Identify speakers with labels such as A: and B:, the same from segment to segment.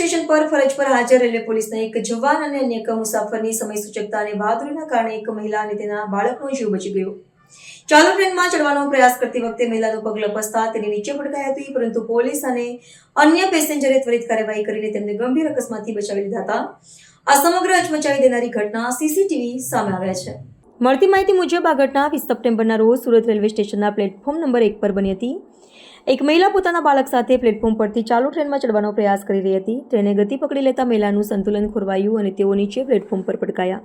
A: Station પર ફરજ પર હાજર રેલવે પોલીસના એક જવાન અને અન્ય એક મુસાફરની સમય સૂચકતા અને બહાદુરીના કારણે એક મહિલા અને તેના બાળકનો જીવ બચી ગયો. ચાલુ ટ્રેનમાં ચડવાનો પ્રયાસ કરતી વખતે મહિલાનું પગ લપસતા તેની નીચે પડકાઈ હતી, પરંતુ પોલીસ અને અન્ય પેસેન્જરે ત્વરિત કાર્યવાહી કરીને તેમને ગંભીર અકસ્માતથી બચાવી લીધા હતા. આ સમગ્ર અચમચાવી દેનારી ઘટના સીસીટીવી સામે આવ્યા છે. મળતી માહિતી મુજબ આ ઘટના વીસ સપ્ટેમ્બરના રોજ સુરત રેલવે સ્ટેશનના પ્લેટફોર્મ નંબર એક પર બની હતી. એક મહિલા પોતાના બાળક સાથે પ્લેટફોર્મ પરથી ચાલુ ટ્રેનમાં ચડવાનો પ્રયાસ કરી રહી હતી. ટ્રેને ગતિ પકડી લેતા મહિલાનું સંતુલન ખોરવાયું અને તેઓ નીચે પ્લેટફોર્મ પર પટકાયા.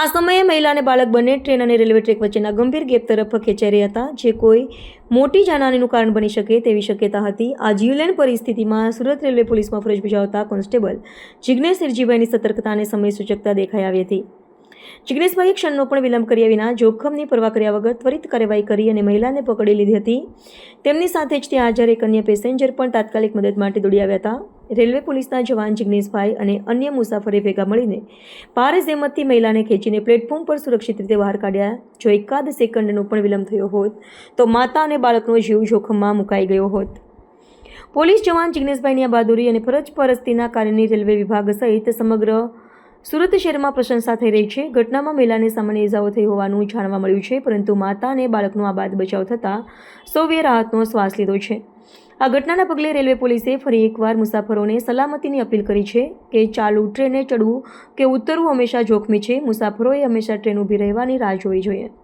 A: આ સમયે મહિલા અને બાળક બંને ટ્રેન અને રેલવે ટ્રેક વચ્ચેના ગંભીર ગેપ તરફ ખેંચાઈ રહ્યા હતા. જે કોઈ મોટી જાનહાનીનું કારણ બની શકે તેવી શક્યતા હતી. આ જીવલેણ પરિસ્થિતિમાં સુરત રેલવે પોલીસમાં ફરજ બજાવતા કોન્સ્ટેબલ જિગ્નેશ સિરજીભાઈની સતર્કતા અને સમય સૂચકતા દેખાઈ આવી હતી. જિગ્નેશભાઈએ ક્ષણનો પણ વિલંબ કર્યા વિના જોખમની પરવા કર્યા વગર ત્વરિત કાર્યવાહી કરી અને મહિલાને પકડી લીધી હતી. તેમની સાથે જ ત્યાં હાજર એક અન્ય પેસેન્જર પણ તાત્કાલિક મદદ માટે દોડી આવ્યા હતા. રેલવે પોલીસના જવાન જિગ્નેશભાઈ અને અન્ય મુસાફરે ભેગા મળીને ભારે જહેમતથી મહિલાને ખેંચીને પ્લેટફોર્મ પર સુરક્ષિત રીતે બહાર કાઢ્યા. જો એકાદ સેકન્ડનો પણ વિલંબ થયો હોત, તો માતા અને બાળકનો જીવ જોખમમાં મુકાઈ ગયો હોત. પોલીસ જવાન જિગ્નેશભાઈની આ બહાદુરી અને ફરજ પરસ્તીના કાર્યની રેલવે વિભાગ સહિત સમગ્ર સુરત શહેરમાં પ્રશંસા થઈ રહી છે. ઘટનામાં મહિલાને સામાન્ય ઇજાઓ થઈ હોવાનું જાણવા મળ્યું છે, પરંતુ માતા અને બાળકનો બાદ બચાવ થતાં સૌએ રાહતનો શ્વાસ લીધો છે. આ ઘટનાના પગલે રેલવે પોલીસે ફરી એકવાર મુસાફરોને સલામતીની અપીલ કરી છે કે ચાલુ ટ્રેને ચડવું કે ઉતરવું હંમેશા જોખમી છે. મુસાફરોએ હંમેશા ટ્રેન ઊભી રહેવાની રાહ જોવી જોઈએ.